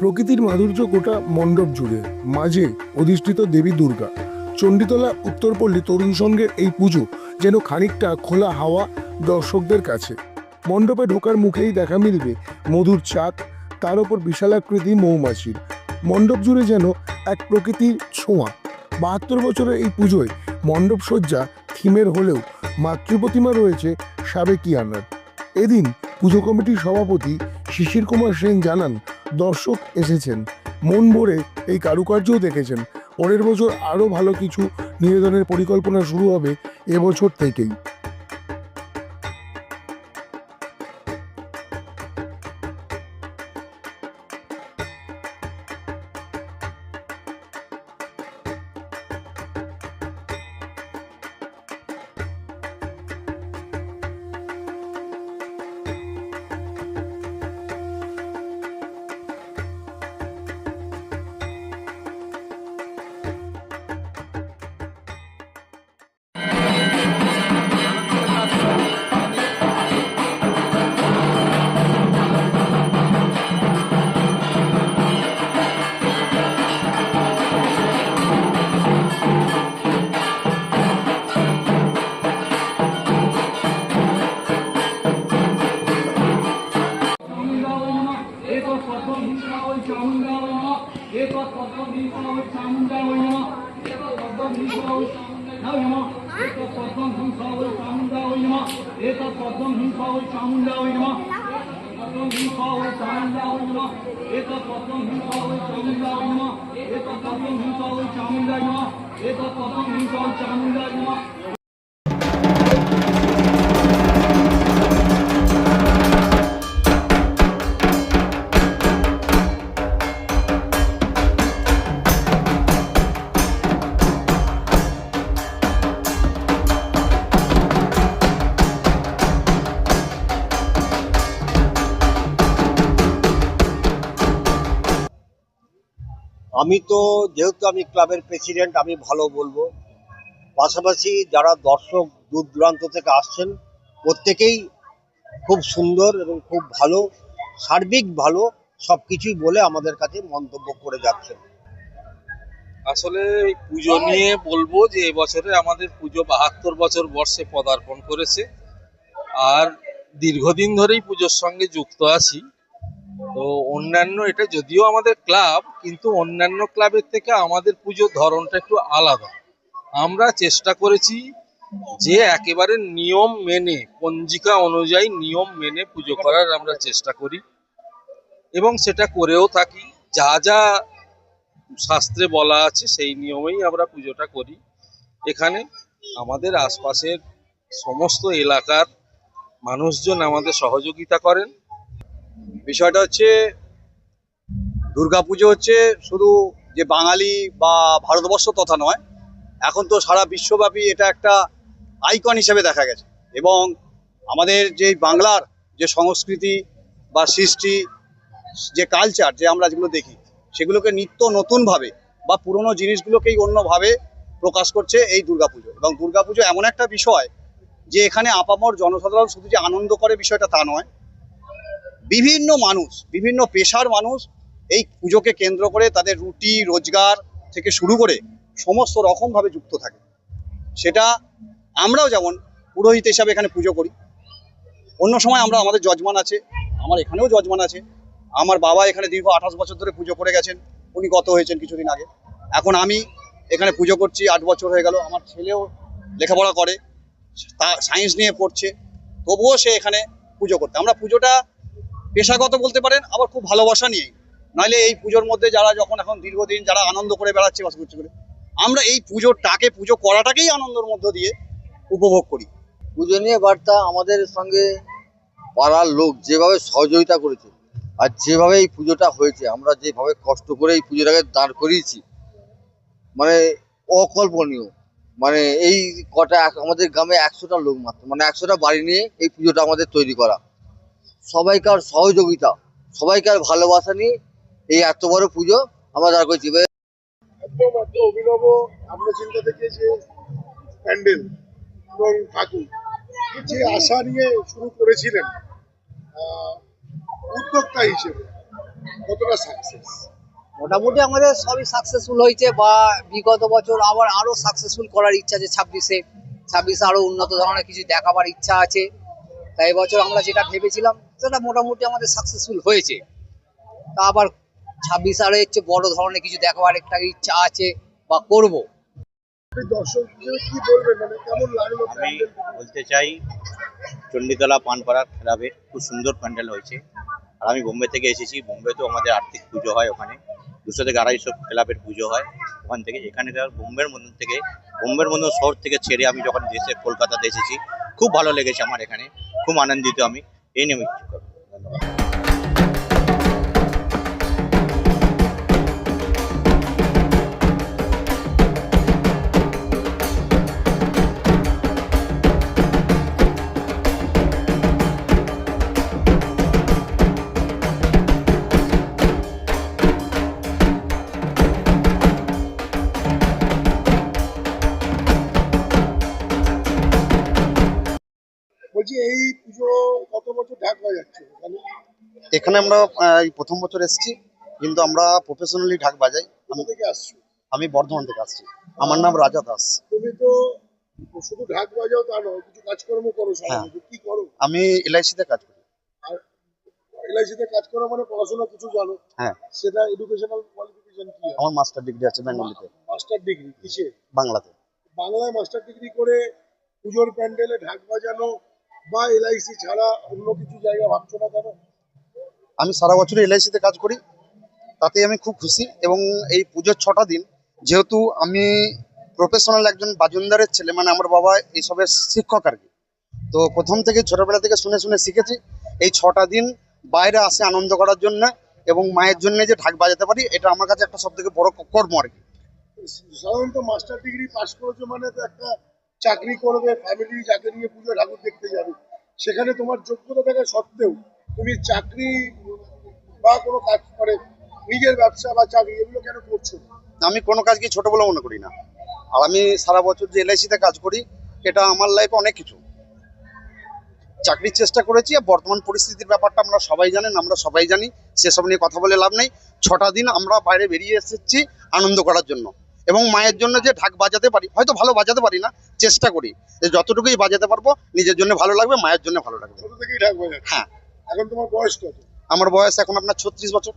প্রকৃতির মাধুর্য গোটা মণ্ডপ জুড়ে। মাঝে অধিষ্ঠিত দেবী দুর্গা। চণ্ডীতলা, উত্তরপল্লী তরুণ সংঘের এই পুজো যেন খানিকটা খোলা হাওয়া দর্শকদের কাছে। মণ্ডপে ঢোকার মুখেই দেখা মিলবে মধুর চাক, তার ওপর বিশালাকৃতি মৌমাছির। মণ্ডপ জুড়ে যেন এক প্রকৃতির ছোঁয়া। বাহাত্তর বছরের এই পুজোয় মণ্ডপ সজ্জা থিমের হলেও মাতৃপ্রতিমা রয়েছে সাবেকিয়ানার এদিন পুজো কমিটির সভাপতি শিশির কুমার সেন জানান দর্শক এসেছেন। মন ভরে এই কারুকার্যও দেখেছেন। পরের বছর আরও ভালো কিছু নিবেদনের পরিকল্পনা শুরু হবে এবছর থেকেই। पद्मं हिंसावै चामुण्डावै नमः एतत् पद्मं हिंसावै चामुण्डावै नमः एतत् पद्मं हिंसावै चामुण्डावै नमः एतत् पद्मं हिंसावै चामुण्डावै नमः पद्मं हिंसावै चामुण्डावै नमः एतत् पद्मं हिंसावै चामुण्डावै नमः एतत् पद्मं हिंसावै चामुण्डाय नमः আমি তো, যেহেতু আমি ক্লাবের প্রেসিডেন্ট আমি ভালো বলব। পাশাপাশি যারা দর্শক দূর দূরান্ত থেকে আসছেন, প্রত্যেকেই খুব সুন্দর এবং খুব ভালো, সার্বিক ভালো সব কিছুই বলে আমাদের কাছে মন্তব্য করে যাচ্ছেন। আসলে পুজো নিয়ে বলব যে এবছরে আমাদের পুজো বাহাত্তর বছর বর্ষে পদার্পণ করেছে। আর দীর্ঘদিন ধরেই পুজোর সঙ্গে যুক্ত আছি। তো অন্যান্য, এটা যদিও আমাদের ক্লাব, কিন্তু অন্যান্য ক্লাবের থেকে আমাদের পুজোর ধরনটা একটু আলাদা। আমরা চেষ্টা করেছি যে একেবারে নিয়ম মেনে, পঞ্জিকা অনুযায়ী নিয়ম মেনে পুজো করার আমরা চেষ্টা করি। এবং সেটা করেও থাকি। যা যা শাস্ত্রে বলা আছে, সেই নিয়মেই আমরা পুজোটা করি। এখানে আমাদের আশপাশের সমস্ত এলাকার মানুষজন আমাদের সহযোগিতা করেন। বিষয়টা হচ্ছে, দুর্গাপুজো হচ্ছে শুধু যে বাঙালি বা ভারতবর্ষ তথা নয়, এখন তো সারা বিশ্বব্যাপী এটা একটা আইকন হিসেবে দেখা গেছে। এবং আমাদের যে বাংলার যে সংস্কৃতি বা সৃষ্টি, যে কালচার যে আমরা যেগুলো দেখি, সেগুলোকে নিত্য নতুনভাবে বা পুরনো জিনিসগুলোকেই অন্যভাবে প্রকাশ করছে এই দুর্গাপুজো। এবং দুর্গাপুজো এমন একটা বিষয় যে এখানে আপামর জনসাধারণ শুধু যে আনন্দ করে বিষয়টা তা নয় বিভিন্ন মানুষ, বিভিন্ন পেশার মানুষ এই পুজোকে কেন্দ্র করে তাদের রুটি, রোজগার থেকে শুরু করে সমস্ত রকমভাবে যুক্ত থাকে। সেটা আমরাও যেমন পুরোহিত হিসাবে এখানে পুজো করি। অন্য সময় আমরা, আমাদের যজমান আছে, আমার এখানেও যজমান আছে। আমার বাবা এখানে দীর্ঘ আঠাশ বছর ধরে পুজো করে গেছেন, উনি গত হয়েছেন কিছুদিন আগে। এখন আমি এখানে পুজো করছি, আট বছর হয়ে গেল, আমার ছেলেও লেখাপড়া করে, তা সায়েন্স নিয়ে পড়ছে, তবুও সে এখানে পুজো করতে। আমরা পুজোটা পেশাগত বলতে পারেন, আবার খুব ভালোবাসা নিয়ে নাহলে এই পুজোর মধ্যে যারা যখন এখন দীর্ঘদিন যারা আনন্দ করে বেড়াচ্ছে, বাস করছে করে, আমরা এই পুজোটাকে পুজো করাটাকেই আনন্দের মধ্য দিয়ে উপভোগ করি। পুজো নিয়ে বার্তা আমাদের সঙ্গে পাড়ার লোক যেভাবে সহযোগিতা করেছে আর যেভাবে এই পুজোটা হয়েছে, আমরা যেভাবে কষ্ট করে এই পুজোটাকে দাঁড় করিয়েছি মানে অকল্পনীয়। মানে এই কটা, আমাদের গ্রামে একশোটা লোক মাত্র মানে একশোটা বাড়ি নিয়ে এই পুজোটা আমাদের তৈরি করা। সবাইকার সহযোগিতা সবাইকার ভালোবাসা নিয়ে এই এত বড় পুজো আমরা দাঁড় করেছি। একদম একটা অভিনব আমরা চিন্তা থেকে যে প্যান্ডেল এবং ঠাকুর যে আশা নিয়ে শুরু করেছিলেন উদ্যোক্তা হিসেবে কতটা সাকসেস মোটামুটি আমাদের সবই সাকসেসফুল হয়েছে বা বিগত বছর আবার আরও সাকসেসফুল করার ইচ্ছা আছে ছাব্বিশে। ছাব্বিশে আরও উন্নত ধরনের কিছু দেখাবার ইচ্ছা আছে। তাই এবছর আমরা যেটা ভেবেছিলাম সেটা মোটামুটি আমাদের সাকসেসফুল হয়েছে। তা আবার ছাব্বিশ আরও হচ্ছে বড় ধরনের কিছু দেখাবার একটা ইচ্ছা আছে বা করব। মানে কেমন লাগল আমি বলতে চাই চণ্ডীতলা পানপাড়া ক্লাবের খুব সুন্দর প্যান্ডেল হয়েছে। আর আমি বোম্বে থেকে এসেছি বোম্বে বোম্বেতেও আমাদের আর্থিক পুজো হয় ওখানে। দুশো থেকে আড়াইশো ক্লাবের পুজো হয় ওখান থেকে। এখানকার বোম্বের মতন থেকে বোম্বের মতন শহর থেকে ছেড়ে আমি যখন দেশে কলকাতাতে এসেছি খুব ভালো লেগেছে আমার এখানে। খুব আনন্দিত আমি। এই নিয়ে আমি বলছি এই পুজো কত বছর ঢাক বাজাচ্ছে মানে এখানে আমরা এই প্রথম বছর এসেছি কিন্তু আমরা প্রফেশনালি ঢাক বাজাই। আমি থেকে আসছি? আমি বর্ধমান থেকে আসছি। আমার নাম রাজা দাস। তুমি তো শুধু ঢাক বাজাও তা নয় কিছু কাজকর্ম করো হ্যাঁ। কি করো? আমি এলআইসিতে কাজ করি। আর এলআইসিতে কাজ করো মানে পড়াশোনা কিছু জানো? হ্যাঁ। সেটা এডুকেশনাল কোয়ালিফিকেশন কি? আমার মাস্টার ডিগ্রি আছে বেঙ্গলিতে মাস্টার ডিগ্রি কিসে? বাংলাতে। বাংলায় মাস্টার ডিগ্রি করে পুজোর প্যান্ডেলে ঢাক বাজানো বা এলআইসি ছাড়া অন্য কিছু জায়গা ভাবছ না কেন? আমি সারা বছর এলআইসিতে কাজ করি। তাতে আমি খুব খুশি এবং এই পুজোর ছটা দিন যেহেতু আমি প্রফেশনাল একজন বাজনদারের ছেলে মানে আমার বাবা এইসবের শিক্ষক আর কি। তো প্রথম থেকে ছোটবেলা থেকে শুনে শুনে শিখেছি এই ছটা দিন বাইরে আসে আনন্দ করার জন্য এবং মায়ের জন্য যে ঢাক বাজাতে পারি এটা আমার কাছে একটা সব থেকে বড় কর্ম আর কি। সাধারণত মাস্টার ডিগ্রি পাশ করেছ মানে তো একটা চাকরি করবে ফ্যামিলি যাকে নিয়ে পুজো ঠাকুর দেখতে যাবে। সেখানে তোমার যোগ্যতা থাকা সত্ত্বেও তুমি চাকরি বা কোনো কাজ করে নিজের ব্যবসা বা চাকরি এগুলো কেন করছ? আমি কোনো কাজকে ছোট বলে মনে করি না। আর আমি সারা বছর যে এলআইসিতে কাজ করি, এটা আমার লাইফে অনেক কিছু। চাকরির চেষ্টা করেছি, আর বর্তমান পরিস্থিতির ব্যাপারটা আমরা সবাই জানেন, আমরা সবাই জানি, সেসব নিয়ে কথা বলে লাভ নেই। ছটা দিন আমরা বাইরে বেরিয়ে এসেছি আনন্দ করার জন্য। এবং মায়ের জন্য যে ঢাক বাজাতে পারি হয়তো ভালো বাজাতে পারি না চেষ্টা করি যে যতটুকুই বাজাতে পারব নিজের জন্য ভালো লাগবে মায়ের জন্য ভালো লাগবে। হ্যাঁ। এখন তোমার বয়স কত? আমার বয়স এখন আপনার ছত্রিশ বছর।